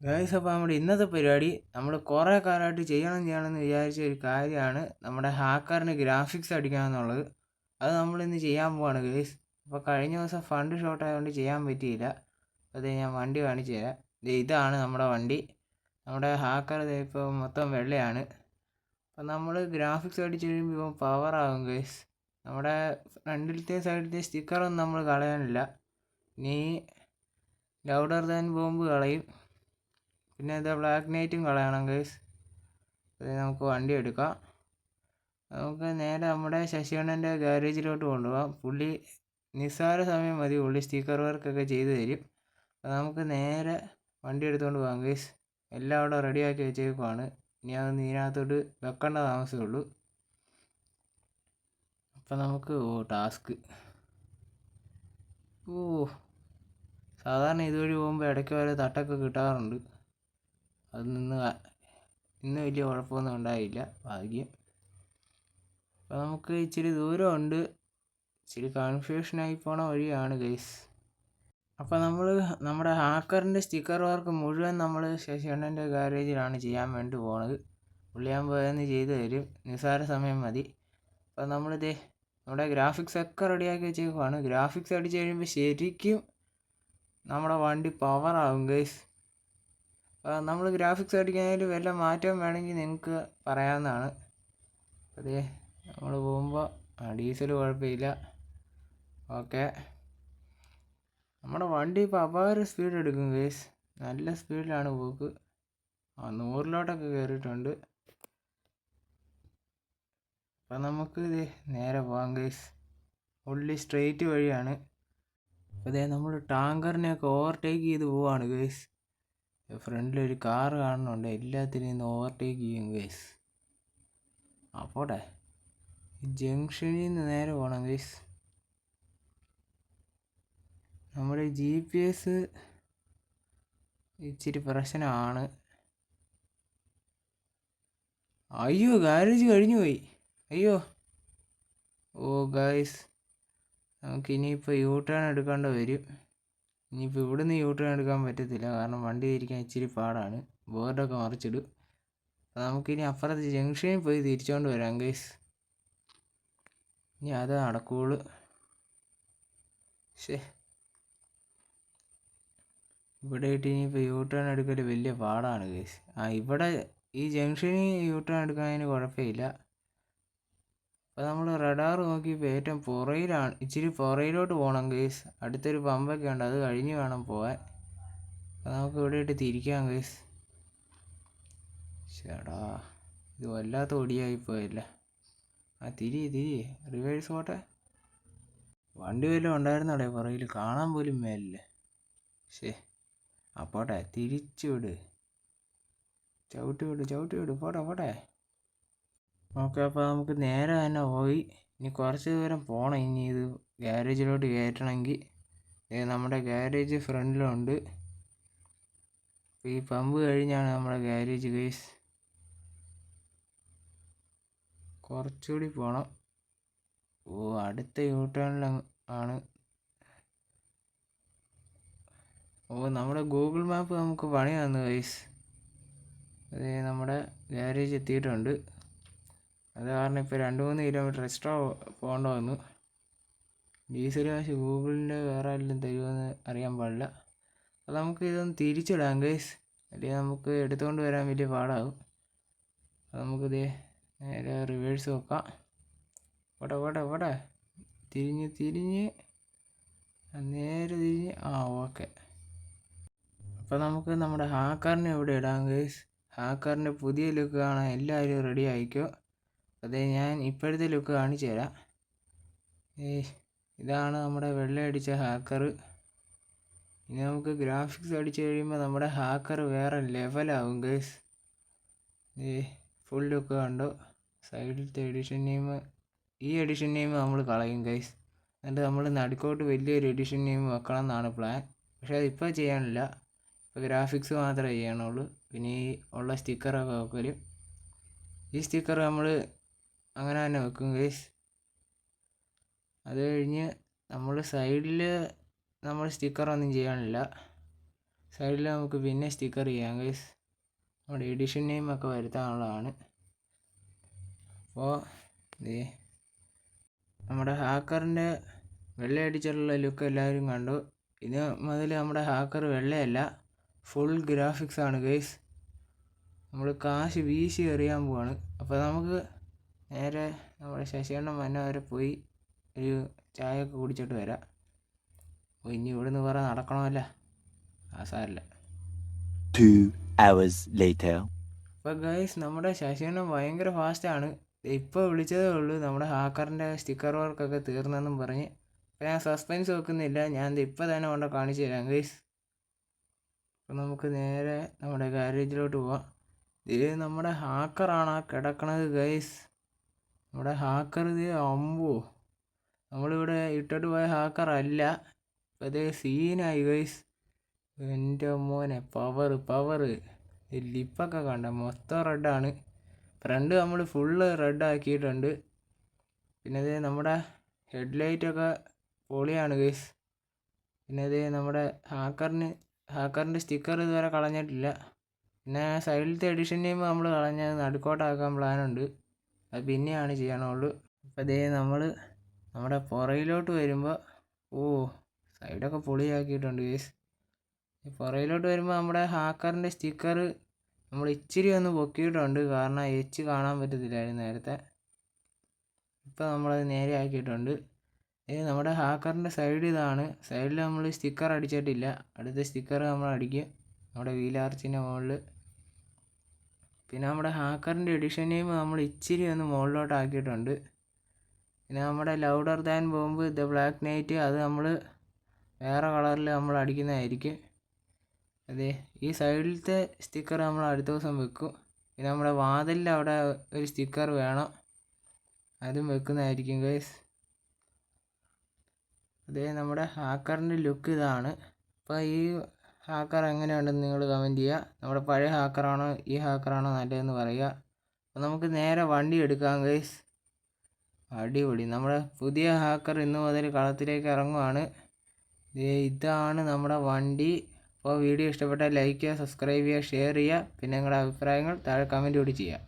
Guys അപ്പോൾ നമ്മുടെ ഇന്നത്തെ പരിപാടി നമ്മൾ കുറേ കാലമായിട്ട് ചെയ്യണം ചെയ്യണമെന്ന് വിചാരിച്ച ഒരു കാര്യമാണ് നമ്മുടെ ഹാക്കറിന് ഗ്രാഫിക്സ് അടിക്കുക എന്നുള്ളത് അത് നമ്മളിന്ന് ചെയ്യാൻ പോവാണ് ഗൈസ് അപ്പോൾ കഴിഞ്ഞ ദിവസം ഫണ്ട് ഷോർട്ട് ആയതുകൊണ്ട് ചെയ്യാൻ പറ്റിയില്ല. അത് ഞാൻ വണ്ടി കാണിച്ചു തരാം. ഇതാണ് നമ്മുടെ വണ്ടി. നമ്മുടെ ഹാക്കർ ഇപ്പോൾ മൊത്തം വെള്ളയാണ്. അപ്പോൾ നമ്മൾ ഗ്രാഫിക്സ് അടിച്ച് കഴിയുമ്പോൾ പവർ ആകും ഗൈസ് നമ്മുടെ ഫ്രണ്ടിലത്തെ സൈഡിലത്തെ സ്റ്റിക്കറൊന്നും നമ്മൾ കളയാനില്ല. ഇനി ലൗഡർ ദാൻ ബോംബ് കളയും. പിന്നെ ഇത് ബ്ലാക്ക് നൈറ്റും കളയണം ഗൈസ് അത് നമുക്ക് വണ്ടി എടുക്കാം. നമുക്ക് നേരെ നമ്മുടെ ശശികണ്ണന്റെ ഗാരേജിലോട്ട് കൊണ്ടുപോകാം. പുള്ളി നിസ്സാര സമയം മതി. പുള്ളി സ്റ്റിക്കർ വർക്കൊക്കെ ചെയ്തു തരും. അപ്പോൾ നമുക്ക് നേരെ വണ്ടി എടുത്തുകൊണ്ട് പോകാം ഗൈസ് എല്ലാം അവിടെ റെഡിയാക്കി വെച്ചേക്കുവാണ്. ഇനി അത് ഇതിനകത്തോട്ട് വെക്കേണ്ട താമസമേ ഉള്ളൂ അപ്പം നമുക്ക് ഓ ടാസ്ക് ഓ സാധാരണ ഇതുവഴി പോകുമ്പോൾ ഇടയ്ക്ക് വരെ തട്ടൊക്കെ കിട്ടാറുണ്ട്. അത് നിന്ന് ഇന്ന് വലിയ കുഴപ്പമൊന്നും ഉണ്ടായില്ല ഭാഗ്യം. അപ്പോൾ നമുക്ക് ഇച്ചിരി ദൂരമുണ്ട്. ഇച്ചിരി കൺഫ്യൂഷനായി പോണ വഴിയാണ് ഗൈസ് അപ്പോൾ നമ്മൾ നമ്മുടെ ഹാക്കറിന്റെ സ്റ്റിക്കർ വർക്ക് മുഴുവൻ നമ്മൾ ശശികണ്ണന്റെ ഗാരേജിലാണ് ചെയ്യാൻ വേണ്ടി പോണത്. പുള്ളിയാൻ പോയെന്ന് ചെയ്തു തരും. നിസ്സാര സമയം മതി. അപ്പോൾ നമ്മളിത് നമ്മുടെ ഗ്രാഫിക്സ് ഒക്കെ റെഡിയാക്കി വെച്ചേക്കുവാണ്. ഗ്രാഫിക്സ് അടിച്ച് കഴിയുമ്പോൾ ശരിക്കും നമ്മുടെ വണ്ടി പവറാകും ഗൈസ് നമ്മൾ ഗ്രാഫിക്സ് അടിക്കുന്നതിൽ വല്ല മാറ്റം വേണമെങ്കിൽ നിങ്ങൾക്ക് പറയാവുന്നതാണ്. അതേ നമ്മൾ പോകുമ്പോൾ ഡീസൽ കുഴപ്പമില്ല. ഓക്കെ. നമ്മുടെ വണ്ടി ഇപ്പോൾ അപാര സ്പീഡ് എടുക്കും ഗേസ് നല്ല സ്പീഡിലാണ് പോക്ക്. ആ നൂറിലോട്ടൊക്കെ കയറിയിട്ടുണ്ട് അപ്പം നമുക്ക് ഇത് നേരെ പോകാം ഗേസ് ഉള്ളി സ്ട്രെയിറ്റ് വഴിയാണ്. ഇതേ നമ്മൾ ടാങ്കറിനെയൊക്കെ ഓവർടേക്ക് ചെയ്ത് പോവാണ് ഗേസ് ഫ്രണ്ടിൽ ഒരു കാർ കാണുന്നുണ്ട് എല്ലാത്തിനും ഇന്ന് ഓവർടേക്ക് ചെയ്യും ഗൈസ് ആ പോട്ടെ. ജംഗ്ഷനിൽ നിന്ന് നേരെ പോകണം ഗൈസ് നമ്മുടെ ജി പി എസ് ഇച്ചിരി പ്രശ്നമാണ്. അയ്യോ ഗാരേജ് കഴിഞ്ഞു പോയി. അയ്യോ. ഓ ഗൈസ് നമുക്കിനിയിപ്പോൾ യൂ ടേൺ എടുക്കേണ്ട വരും. ഇനിയിപ്പോൾ ഇവിടുന്ന് യൂ ടേൺ എടുക്കാൻ പറ്റത്തില്ല. കാരണം വണ്ടി തിരിക്കാൻ ഇച്ചിരി പാടാണ്. ബോർഡൊക്കെ മറിച്ചിടും. അപ്പോൾ നമുക്കിനി അപ്പുറത്ത് ജംഗ്ഷനിൽ പോയി തിരിച്ചുകൊണ്ട് വരാം ഗൈസ് ഇനി അത് നടക്കുള്ളൂ ശേ ഇവിടെ ഇട്ട് ഇനിയിപ്പോൾ യൂ ടേൺ എടുക്കൽ വലിയ പാടാണ് ഗൈസ് ആ ഇവിടെ ഈ ജംഗ്ഷനിൽ യൂ ടേൺ കുഴപ്പമില്ല. അപ്പോൾ നമ്മൾ റഡാർ നോക്കിയപ്പോൾ ഏറ്റവും പുറയിലാണ് ഇച്ചിരി പുറയിലോട്ട് പോകണം ഗൈസ് അടുത്തൊരു പമ്പൊക്കെ ഉണ്ട് അത് കഴിഞ്ഞ് വേണം പോകാൻ അപ്പോൾ നമുക്ക് ഇവിടെ ഇട്ട് തിരിക്കാം ഗൈസ് ചേടാ ഇത് വല്ലാത്ത ഒടിയായി പോയല്ല. ആ തിരി തിരി റിവേഴ്സ് പോട്ടെ വണ്ടി വല്ലതും ഉണ്ടായിരുന്നോടെ പുറകിൽ കാണാൻ പോലും മേലില്ല. ശേ അപ്പോട്ടെ പോട്ടെ തിരിച്ചു വിട്. ചവിട്ടി വിട് ചവിട്ടി വിട് പോട്ടെ പോട്ടെ. ഓക്കെ അപ്പോൾ നമുക്ക് നേരെ തന്നെ പോയി. ഇനി കുറച്ച് ദൂരം പോകണം ഇനി ഇത് ഗ്യാരേജിലോട്ട് കയറ്റണമെങ്കിൽ നമ്മുടെ ഗ്യാരേജ് ഫ്രണ്ടിലുണ്ട്. ഈ പമ്പ് കഴിഞ്ഞാണ് നമ്മുടെ ഗ്യാരേജ് കേസ് കുറച്ചുകൂടി പോകണം ഓ അടുത്ത യൂ ടേണിൽ ആണ്. ഓ നമ്മുടെ ഗൂഗിൾ മാപ്പ് നമുക്ക് പണി തന്നു ഗൈസ്. അതേ നമ്മുടെ ഗ്യാരേജ് എത്തിയിട്ടുണ്ട്. അത് കാരണം ഇപ്പോൾ രണ്ട് മൂന്ന് കിലോമീറ്റർ എക്സ്ട്രാ പോകേണ്ട വന്നു. ഡീസൽ കാശ് ഗൂഗിളിന്റെ വേറെ ആരെങ്കിലും തരുമെന്ന് അറിയാൻ പാടില്ല. അത് നമുക്ക് ഇതൊന്ന് തിരിച്ചിടാം ഗൈസ് അല്ലെങ്കിൽ നമുക്ക് എടുത്തുകൊണ്ട് വരാൻ വലിയ പാടാകും. അത് നമുക്കിത് നേരെ റിവേഴ്സ് വെക്കാം ഓടെ ഓടെ ഓടെ തിരിഞ്ഞ് തിരിഞ്ഞ്. നേരെ തിരിഞ്ഞ്. ആ ഓക്കെ അപ്പോൾ നമുക്ക് നമ്മുടെ ഹാക്കറിനെ ഇവിടെ ഇടാം ഗൈസ് ഹാക്കറിന്റെ പുതിയ ലുക്ക് കാണാൻ എല്ലാവരും റെഡി ആയിക്കോ അതെ ഞാൻ ഇപ്പോഴത്തെ ലുക്ക് കാണിച്ചു തരാം. ഏയ് ഇതാണ് നമ്മുടെ വെള്ളയടിച്ച ഹാക്കർ ഇനി നമുക്ക് ഗ്രാഫിക്സ് അടിച്ചു കഴിയുമ്പോൾ നമ്മുടെ ഹാക്കർ വേറെ ലെവലാവും ഗൈസ് ഏ ഫുൾ ലുക്ക് കണ്ടോ? സൈഡിലത്തെ എഡിഷൻ നെയിം ഈ എഡിഷൻ നെയിം നമ്മൾ കളയും ഗൈസ് എന്നിട്ട് നമ്മൾ നടുക്കോട്ട് വലിയൊരു എഡിഷൻ നെയിം വെക്കണം എന്നാണ് പ്ലാൻ പക്ഷേ അതിപ്പോൾ ചെയ്യാനില്ല. ഇപ്പോൾ ഗ്രാഫിക്സ് മാത്രമേ ചെയ്യണുള്ളൂ പിന്നെ ഈ ഉള്ള സ്റ്റിക്കറൊക്കെ വെക്കലും. ഈ സ്റ്റിക്കർ നമ്മൾ അങ്ങനെ തന്നെ വെക്കും ഗൈസ് അത് കഴിഞ്ഞ് നമ്മൾ സൈഡിൽ നമ്മൾ സ്റ്റിക്കർ ഒന്നും ചെയ്യാനില്ല. സൈഡിൽ നമുക്ക് പിന്നെ സ്റ്റിക്കർ ചെയ്യാം ഗൈസ് നമ്മുടെ എഡിഷൻ നെയിം ഒക്കെ വരുത്താനുള്ളതാണ്. അപ്പോൾ ദേ നമ്മുടെ ഹാക്കറിന്റെ വെള്ള അടിച്ചിട്ടുള്ള ലുക്ക് എല്ലാവരും കണ്ടു. ഇത് മുതൽ നമ്മുടെ ഹാക്കർ വെള്ളയല്ല ഫുൾ ഗ്രാഫിക്സ് ആണ് ഗൈസ് നമ്മൾ കാശ് വീശി എറിയാൻ പോവാണ്. അപ്പോൾ നമുക്ക് നേരെ നമ്മുടെ ശശികണ്ഠൻ മന്ന വരെ പോയി ഒരു ചായയൊക്കെ ഒക്കെ കുടിച്ചിട്ട് വരാം. അപ്പോൾ ഇനി ഇവിടുന്ന് വേറെ നടക്കണമല്ല. ആ സാരില്ല Two hours later. അപ്പോൾ ഗൈസ് നമ്മുടെ ശശികണ്ഠൻ ഭയങ്കര ഫാസ്റ്റാണ് ഇപ്പോൾ വിളിച്ചതേ ഉള്ളൂ നമ്മുടെ ഹാക്കറിന്റെ സ്റ്റിക്കർ വർക്കൊക്കെ തീർന്നെന്നും പറഞ്ഞ്. അപ്പോൾ ഞാൻ സസ്പെൻസ് വെക്കുന്നില്ല. ഞാൻ ഇപ്പോൾ തന്നെ കൊണ്ട് കാണിച്ചു തരാം ഗൈസ് അപ്പോൾ നമുക്ക് നേരെ നമ്മുടെ ഗാരേജിലോട്ട് പോവാം. ഇത് നമ്മുടെ ഹാക്കറാണ് ആ കിടക്കണത് ഗൈസ് നമ്മുടെ ഹാക്കർ ഇത് അമ്പോ. നമ്മളിവിടെ ഇട്ടിട്ട് പോയ ഹാക്കർ അല്ല. അത് സീനായി ഗൈസ് എന്റെ മോനെ പവർ പവർ ലിപ്പൊക്കെ കണ്ട? മൊത്തം റെഡാണ് ഫ്രണ്ട് നമ്മൾ ഫുള്ള് റെഡ് ആക്കിയിട്ടുണ്ട്. പിന്നെ ഇത് നമ്മുടെ ഹെഡ്ലൈറ്റൊക്കെ പൊളിയാണ് ഗൈസ് പിന്നെ ഇത് നമ്മുടെ ഹാക്കറിന് ഹാക്കറിന്റെ സ്റ്റിക്കർ ഇതുവരെ കളഞ്ഞിട്ടില്ല. പിന്നെ സൈഡിലത്തെ എഡിഷൻ നെയിം നമ്മൾ കളഞ്ഞത് നടുക്കോട്ടാക്കാൻ പ്ലാനുണ്ട് അത് പിന്നെയാണ് ചെയ്യണുള്ളൂ അപ്പോൾ ഇതേ നമ്മൾ നമ്മുടെ പുറയിലോട്ട് വരുമ്പോൾ ഓ സൈഡൊക്കെ പൊളിയാക്കിയിട്ടുണ്ട് ഗേസ് പുറയിലോട്ട് വരുമ്പോൾ നമ്മുടെ ഹാക്കറിന്റെ സ്റ്റിക്കർ നമ്മൾ ഇച്ചിരി ഒന്ന് പൊക്കിയിട്ടുണ്ട്. കാരണം എച്ച് കാണാൻ പറ്റത്തില്ലായിരുന്നു നേരത്തെ. ഇപ്പോൾ നമ്മളത് നേരെ ആക്കിയിട്ടുണ്ട്. ഇത് നമ്മുടെ ഹാക്കറിന്റെ സൈഡ് ഇതാണ്. സൈഡിൽ നമ്മൾ സ്റ്റിക്കർ അടിച്ചിട്ടില്ല. അടുത്ത സ്റ്റിക്കർ നമ്മൾ അടിക്കും നമ്മുടെ വീലാർച്ചിന്റെ മുകളിൽ പിന്നെ നമ്മുടെ ഹാക്കറിന്റെ എഡിഷൻ നെയിം നമ്മൾ ഇച്ചിരി ഒന്ന് മുകളിലോട്ട് ആക്കിയിട്ടുണ്ട് പിന്നെ നമ്മുടെ louder than bomb the black night അത് നമ്മൾ വേറെ കളറിൽ നമ്മൾ അടിക്കുന്നതായിരിക്കും. അതെ ഈ സൈഡിലത്തെ സ്റ്റിക്കർ നമ്മൾ അടുത്ത ദിവസം വെക്കും. പിന്നെ നമ്മുടെ വാതിലിന്റെ അവിടെ ഒരു സ്റ്റിക്കർ വേണം. അതും വെക്കുന്നതായിരിക്കും ഗൈസ് അതെ നമ്മുടെ ഹാക്കറിന്റെ ലുക്ക് ഇതാണ്. അപ്പോൾ ഈ ഹാക്കർ എങ്ങനെയുണ്ടെന്ന് നിങ്ങൾ കമന്റ് ചെയ്യുക. നമ്മുടെ പഴയ ഹാക്കറാണോ ഈ ഹാക്കറാണോ നല്ലതെന്ന് പറയുക. അപ്പോൾ നമുക്ക് നേരെ വണ്ടി എടുക്കാം ഗൈസ് അടിപൊളി. നമ്മുടെ പുതിയ ഹാക്കർ ഇന്ന് മുതൽ കളത്തിലേക്ക് ഇറങ്ങുവാണ്. ഇതാണ് നമ്മുടെ വണ്ടി. അപ്പോൾ വീഡിയോ ഇഷ്ടപ്പെട്ടാൽ ലൈക്ക് ചെയ്യുക സബ്സ്ക്രൈബ് ചെയ്യുക ഷെയർ ചെയ്യുക. പിന്നെ നിങ്ങളുടെ അഭിപ്രായങ്ങൾ താഴെ കമന്റ് കൂടി ചെയ്യുക